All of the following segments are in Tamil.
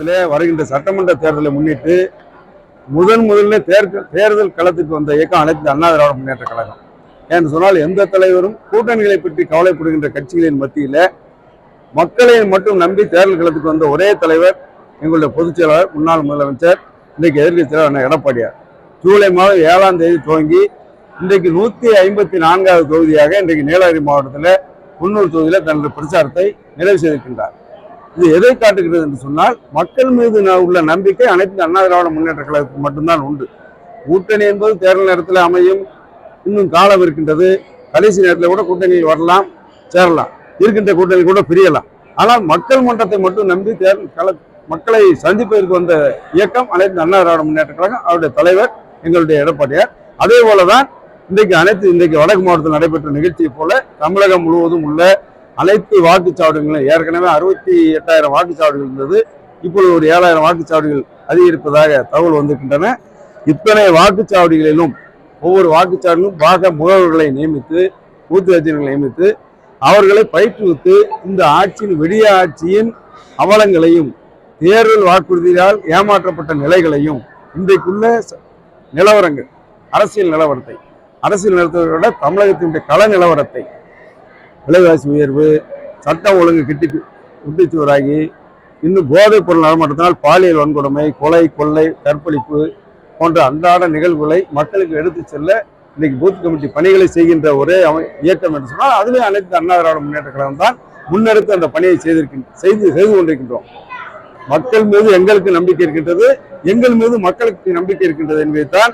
தமிழகத்திலே வருகின்ற சட்டமன்ற தேர்தலை முன்னிட்டு முதன் முதல்ல தேர்தல் தேர்தல் களத்துக்கு வந்த இயக்கம் அனைத்து அண்ணா திராவிட முன்னேற்ற கழகம். என்று சொன்னால் எந்த தலைவரும் கூட்டணிகளை பற்றி கவலைப்படுகின்ற கட்சிகளின் மத்தியில மக்களை மட்டும் நம்பி தேர்தல் களத்துக்கு வந்த ஒரே தலைவர் எங்களுடைய பொதுச் செயலாளர் முன்னாள் முதலமைச்சர் இன்றைக்கு எதிர்க்கட்சி தலைவர் அண்ணன் எடப்பாடியார். ஜூலை மாதம் ஏழாம் தேதி துவங்கி இன்றைக்கு நூற்றி ஐம்பத்தி நான்காவது தொகுதியாக இன்றைக்கு நீலகிரி மாவட்டத்தில் முன்னூறு தொகுதியில் தனது பிரச்சாரத்தை நிறைவு செய்திருக்கின்றார். இது எதை காட்டுகிறது என்று சொன்னால் மக்கள் மீது உள்ள நம்பிக்கை அனைத்து அண்ணா திராவிட முன்னேற்ற கழகத்துக்கு மட்டும்தான் உண்டு. கூட்டணி என்பது தேர்தல் நேரத்தில் அமையும் இன்னும் காலம் இருக்கின்றது. கடைசி நேரத்தில் கூட கூட்டணியில் வரலாம் சேரலாம். இருக்கின்ற கூட்டணி கூட பிரியலாம். ஆனால் மக்கள் மன்றத்தை மட்டும் நம்பி தேர்தல் கல மக்களை சந்திப்பதற்கு வந்த இயக்கம் அனைத்து அண்ணா திராவிட முன்னேற்ற கழகம் அவருடைய தலைவர் எங்களுடைய எடப்பாடியார். அதே போலதான் இன்றைக்கு அனைத்து இன்றைக்கு வடக்கு மாவட்டத்தில் நடைபெற்ற நிகழ்ச்சியை போல தமிழகம் முழுவதும் உள்ள அனைத்து வாக்குச்சாவடிகளும் ஏற்கனவே அறுபத்தி எட்டாயிரம் வாக்குச்சாவடிகள் இருந்தது. இப்பொழுது ஒரு ஏழாயிரம் வாக்குச்சாவடிகள் அதிகரிப்பதாக தகவல் வந்திருக்கின்றன. இத்தனை வாக்குச்சாவடிகளிலும் ஒவ்வொரு வாக்குச்சாவடியிலும் வாக முகவர்களை நியமித்து பூத்து வச்சினர்களை நியமித்து அவர்களை பயிற்றுவித்து இந்த ஆட்சியின் விடிய ஆட்சியின் அவலங்களையும் தேர்தல் வாக்குறுதியால் ஏமாற்றப்பட்ட நிலைகளையும் இன்றைக்குள்ள நிலவரங்கள் அரசியல் நிலவரத்தை அரசியல் நிலவரத்தை விட தமிழகத்தினுடைய கள நிலவரத்தை விலைவாசி உயர்வு சட்டம் ஒழுங்கு கிட்டி குட்டிச்சுவராகி இன்னும் போதைப் பொருள் நடமாட்டத்தினால் பாலியல் வன்கொடுமை கொலை கொள்ளை கற்பழிப்பு போன்ற அன்றாட நிகழ்வுகளை மக்களுக்கு எடுத்துச் செல்ல இன்னைக்கு பூத் கமிட்டி பணிகளை செய்கின்ற ஒரே அமை இயக்கம் என்று சொன்னால் அதுவே அனைத்து அண்ணா திராவிட முன்னேற்ற கழகம் தான் முன்னெடுத்து அந்த பணியை செய்திருக்கின்ற செய்து செய்து கொண்டிருக்கின்றோம். மக்கள் மீது எங்களுக்கு நம்பிக்கை இருக்கின்றது எங்கள் மீது மக்களுக்கு நம்பிக்கை இருக்கின்றது என்பதைத்தான்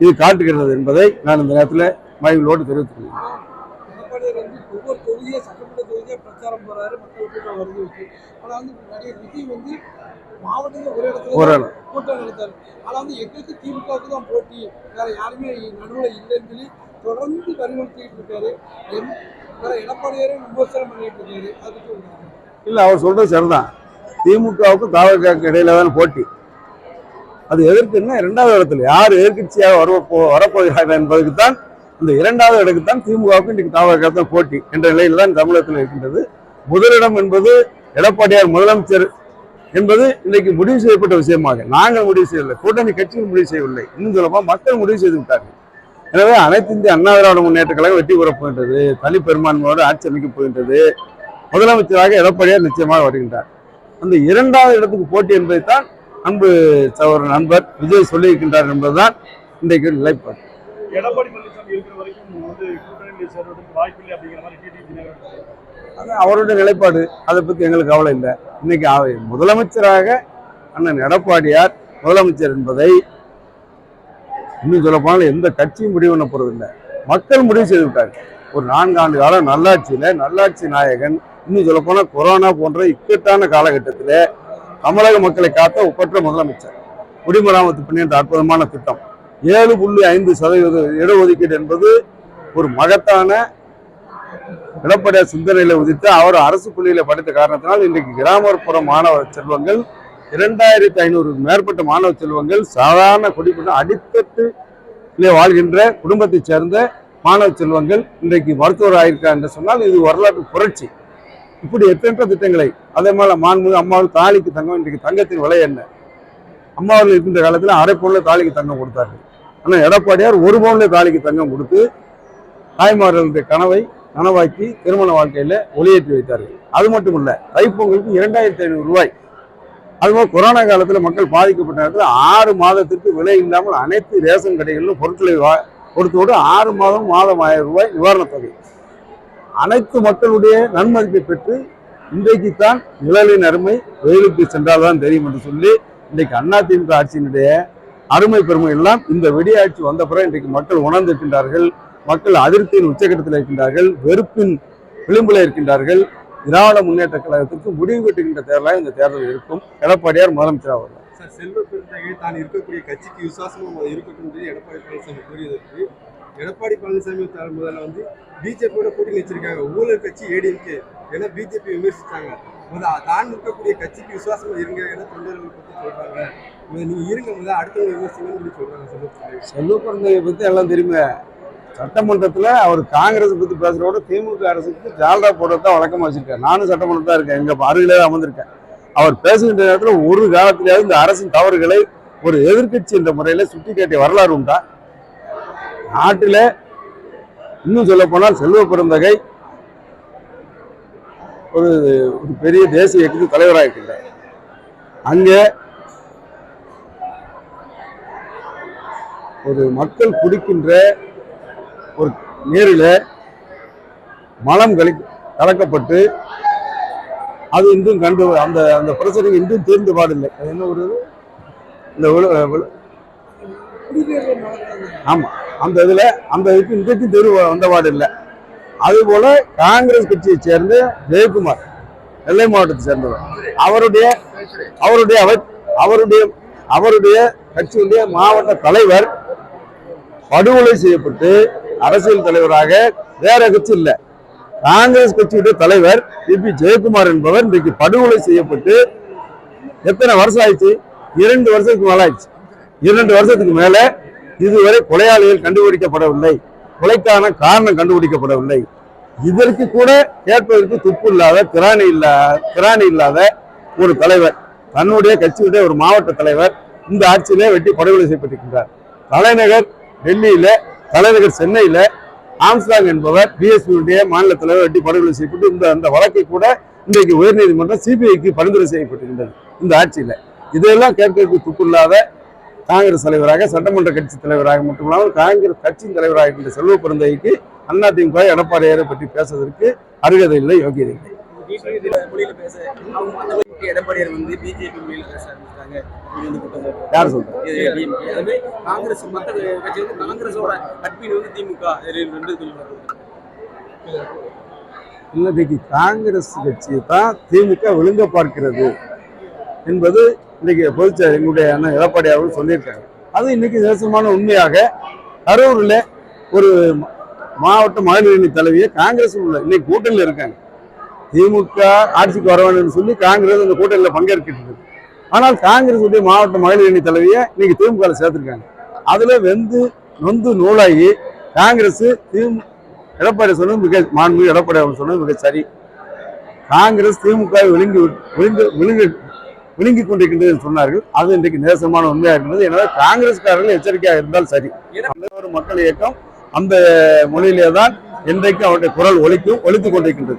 இது காட்டுகிறது என்பதை நான் இந்த நேரத்தில் மகிழ்வோடு தெரிவித்துக் கொள்கிறேன் வந்து ஒவ்வொரு தொகுதியா சட்டமன்ற தொகுதியா பிரச்சாரம் போறாரு மக்கள் கூட்டம் வருது. ஆனா வந்து நடிகர் விஜய் வந்து மாவட்டத்தில் ஒரு இடத்துல கூட்டம் நடத்தாரு. ஆனா வந்து எங்களுக்கு திமுகவுக்கு தான் போட்டி. வேற யாருமே நடுவில் இல்லைன்னு சொல்லி தொடர்ந்து வலியுறுத்திட்டு இருக்காரு. வேற எடப்பாடியாரே விமர்சனம் பண்ணிட்டு இருக்காரு. அதுக்கு இல்லை அவர் சொல்றது சரிதான். திமுகவுக்கும் தாவகாவுக்கு இடையில தான் போட்டி. அது எதற்குன்னா இரண்டாவது இடத்துல யார் எதிர்க்கட்சியாக வர வரப்போகிறார்கள் என்பதற்கு தான் இந்த இரண்டாவது இடத்துக்கு தான் திமுகவுக்கும் இன்றைக்கு தாவக போட்டி என்ற நிலையில் தான் தமிழகத்தில் இருக்கின்றது. முதலிடம் என்பது எடப்பாடியார் முதலமைச்சர் என்பது இன்றைக்கு முடிவு செய்யப்பட்ட விஷயமாக. நாங்கள் முடிவு செய்யவில்லை. கூட்டணி கட்சிகள் முடிவு செய்யவில்லை. இன்னும் சொல்லப்போ மக்கள் முடிவு செய்து விட்டார்கள். எனவே அனைத்து இந்திய அண்ணா திராவிட முன்னேற்ற கழகம் வெற்றி பெறப் போகின்றது. தனிப்பெரும்பான்மையோடு ஆட்சி அமைக்கப் போகின்றது. முதலமைச்சராக எடப்பாடியார் நிச்சயமாக வருகின்றார். அந்த இரண்டாவது இடத்துக்கு போட்டி என்பதைத்தான் அன்பு சகோதரர் நண்பர் விஜய் சொல்லியிருக்கின்றார் என்பதுதான் இன்றைக்கு நிலைப்பாடு. எடப்பாடி வந்து சேர்வதற்கு வாய்ப்பில்லை அப்படிங்கிற மாதிரி அது அவருடைய நிலைப்பாடு. அதை பற்றி எங்களுக்கு கவலை இல்லை. இன்னைக்கு முதலமைச்சராக அண்ணன் எடப்பாடியார் முதலமைச்சர் என்பதை இன்னும் சொல்ல போனால் எந்த கட்சியும் முடிவு பண்ண போறதில்லை மக்கள் முடிவு செய்து விட்டாங்க ஒரு நான்காண்டு காலம் நல்லாட்சியில நல்லாட்சி நாயகன் இன்னும் சொல்ல போனால் கொரோனா போன்ற இக்கட்டான காலகட்டத்தில் தமிழக மக்களை காத்த ஒப்பற்ற முதலமைச்சர். குடிமராமத்து பணி என்ற அற்புதமான திட்டம். ஏழு புள்ளி ஐந்து சதவீத இடஒதுக்கீடு என்பது ஒரு மகத்தான எடப்பாடியார் சிந்தனையில உதித்து அவர் அரசு பள்ளியில படித்த காரணத்தினால் இன்றைக்கு கிராமப்புற மாணவ செல்வங்கள் இரண்டாயிரத்தி ஐநூறு மேற்பட்ட மாணவ செல்வங்கள் சாதாரண குடிப்பட்ட அடித்தட்டு வாழ்கின்ற குடும்பத்தைச் சேர்ந்த மாணவ செல்வங்கள் இன்றைக்கு மருத்துவர் ஆயிருக்கா என்று சொன்னால் இது வரலாற்று புரட்சி. இப்படி எத்தனை திட்டங்களை அதே மாதிரி மாண்பு அம்மாவில் தாலிக்கு தங்கம் இன்றைக்கு தங்கத்தின் விலை என்ன? அம்மாவில் இருக்கின்ற காலத்தில் அரை பொருளை தாலிக்கு தங்கம் கொடுத்தார்கள். ஆனால் எடப்பாடியார் ஒரு பவுன்ல தாலிக்கு தங்கம் கொடுத்து தாய்மார்களுடைய கனவை நனவாக்கி திருமண வாழ்க்கையில ஒளியேற்றி வைத்தார்கள். அது மட்டும் இல்ல தைப்பொங்கலுக்கு இரண்டாயிரத்தி ஐநூறு ரூபாய். அதுபோல் கொரோனா காலத்தில் மக்கள் பாதிக்கப்பட்ட நேரத்தில் ஆறு மாதத்திற்கு விலை இல்லாமல் அனைத்து ரேஷன் கடைகளிலும் பொருட்களை வா கொடுத்தோடு ஆறு மாதம் மாதம் ஆயிரம் ரூபாய் நிவாரணத் தொகை. அனைத்து மக்களுடைய நன்மதிப்பை பெற்று இன்றைக்குத்தான் நிழலின் அருமை வெயிலுக்கு சென்றால்தான் தெரியும் என்று சொல்லி இன்றைக்கு அதிமுக ஆட்சியினுடைய அருமை பெருமை எல்லாம் இந்த வெடியாட்சி வந்த பிறகு இன்றைக்கு மக்கள் உணர்ந்திருக்கின்றார்கள். மக்கள் அதிருப்தியின் உச்சகட்டத்தில் இருக்கின்றார்கள் வெறுப்பின் விளிம்பில் இருக்கின்றார்கள். திராவிட முன்னேற்ற கழகத்திற்கு முடிவு கட்டுகின்ற தேர்தலாக இந்த தேர்தல் இருக்கும். எடப்பாடியார் முதலமைச்சராக வருவார் சார் செல்வ பெருந்தகை தான் இருக்கக்கூடிய கட்சிக்கு விசுவாசமா இருக்கட்டும் எடப்பாடி பழனிசாமி கூறியதற்கு எடப்பாடி பழனிசாமி முதல்ல வந்து பிஜேபியோட கூட்டணி வச்சிருக்காங்க. ஊழல் கட்சி ஏடிஎம்கே என பிஜேபி விமர்சிச்சாங்க. முதல்ல தான் இருக்கக்கூடிய கட்சிக்கு விசுவாசமா இருங்க என தொண்டர்கள் பத்தி சொல்றாங்க. நீங்க இருங்க முதல்ல அடுத்தவங்க விமர்சிங்கன்னு சொல்லி சொல்றாங்க செல்வ பிறந்தகை பற்றி எல்லாம் தெரியுமே. சட்டமன்றத்தில் அவர் காங்கிரஸ் பற்றி பேசுகிறோட திமுக அரசுக்கு ஜால்ரா போடுறது தான் வழக்கமாக வச்சுருக்கேன் நானும் சட்டமன்றத்தில் தான் இருக்கேன். எங்கள் அருகிலே தான் அமர்ந்திருக்கேன். அவர் பேசுகின்ற நேரத்தில் ஒரு காலத்திலேயாவது இந்த அரசின் தவறுகளை ஒரு எதிர்க்கட்சி என்ற முறையில் சுட்டி காட்டிய வரலாறு உண்டா? நாட்டில் இன்னும் சொல்ல போனால் செல்வ பெருந்தகை ஒரு ஒரு பெரிய தேசிய இயக்கத்துக்கு தலைவராக இருக்கின்றார். அங்கே ஒரு மக்கள் குடிக்கின்ற ஒரு நீரில மலம் கலி கலக்கப்பட்டு அது இன்றும் கண்டு அந்த அந்த பிரச்சனை இன்றும் தீர்ந்து பாடில்லை. அது என்ன ஒரு இது? இந்த விழு- அந்த இதில் அந்த இதுக்கு இன்றைக்கும் தெரு வந்த பாடு இல்லை காங்கிரஸ் கட்சியை சேர்ந்த ஜெயக்குமார் நெல்லை மாவட்டத்தை சேர்ந்தவர். அவருடைய அவருடைய அவர் அவருடைய அவருடைய கட்சியுடைய மாவட்ட தலைவர் படுகொலை செய்யப்பட்டு அரசியல் தலைவராக வேற கட்சி இல்ல. காங்கிரஸ் கட்சியுடைய தலைவர் பி ஜெயக்குமார் என்பவர் இன்றைக்கு படுகொலை செய்யப்பட்டு எத்தனை வருஷம் ஆயிடுச்சு? இரண்டு வருஷத்துக்கு மேல ஆயிடுச்சு. இரண்டு வருஷத்துக்கு மேல இதுவரை கொலையாளிகள் கண்டுபிடிக்கப்படவில்லை. கொலைக்கான காரணம் கண்டுபிடிக்கப்படவில்லை. இதற்கு கூட கேட்பதற்கு துப்பு இல்லாத திராணி இல்லாத திராணி இல்லாத ஒரு தலைவர் தன்னுடைய கட்சியுடைய ஒரு மாவட்ட தலைவர் இந்த ஆட்சியிலே வெட்டி படுகொலை செய்யப்பட்டிருக்கின்றார். தலைநகர் டெல்லியில தலைநகர் சென்னையில் ஆம்ஸ்டாங் என்பவர் பிஎஸ்பியுடைய மாநில தலைவர் வெட்டி படுகொலை செய்யப்பட்டு இந்த அந்த வழக்கை கூட இன்றைக்கு உயர்நீதிமன்றம் சிபிஐக்கு பரிந்துரை செய்யப்பட்டிருக்கின்றது இந்த ஆட்சியில். இதையெல்லாம் கேட்கறதுக்கு துப்பில்லாத காங்கிரஸ் தலைவராக சட்டமன்ற கட்சி தலைவராக மட்டுமில்லாமல் காங்கிரஸ் கட்சியின் தலைவராக இருக்கின்ற செல்வ பிறந்தைக்கு அதிமுக எடப்பாடியாரை பற்றி பேசுவதற்கு அருகதை இல்லை யோகியதை இல்லை. எடப்பாடியார் வந்து பிஜேபி மொழியில பேச ஆரம்பிச்சிட்டாங்க. யார் சொல்றாங்க காங்கிரஸ் மத்த கட்சி வந்து காங்கிரஸோட அட்மின் வந்து திமுக ரெண்டு இன்னைக்கு காங்கிரஸ் கட்சியை தான் திமுக விழுங்க பார்க்கிறது என்பது இன்னைக்கு பொதுச்செயலர் எங்களுடைய அண்ணன் எடப்பாடி அவர்கள் சொல்லியிருக்காங்க அது இன்னைக்கு நிதர்சனமான உண்மையாக கரூரில் ஒரு மாவட்ட மகளிர் அணி தலைவியை காங்கிரஸ் உள்ள இன்னைக்கு கூட்டணியில் இருக்காங்க. திமுக ஆட்சிக்கு வர வேண்டும் சொல்லி காங்கிரஸ் அந்த கூட்டணியில் பங்கேற்கின்றது ஆனால் காங்கிரஸ் உடைய மாவட்ட மகளிர் அணி தலைவியை இன்னைக்கு திமுக சேர்த்திருக்காங்க. அதுல வெந்து நொந்து நூலாகி காங்கிரஸ் திமு எடப்பாடி சொன்னது மிக மாண்பு எடப்பாடி அவர் சொன்னது மிக சரி. காங்கிரஸ் திமுக விழுங்கி விட்டு- விழுங்கு விழுங்கு விழுங்கி கொண்டிருக்கின்றது என்று சொன்னார்கள். அது இன்றைக்கு நேசமான உண்மையாக இருக்கின்றது. எனவே காங்கிரஸ்காரர்கள் எச்சரிக்கையாக இருந்தால் சரி. அந்த ஒரு மக்கள் இயக்கம் அந்த மொழியிலே தான் இன்றைக்கு அவருடைய குரல் ஒழிக்கும் ஒலித்துக் கொண்டிருக்கின்றது.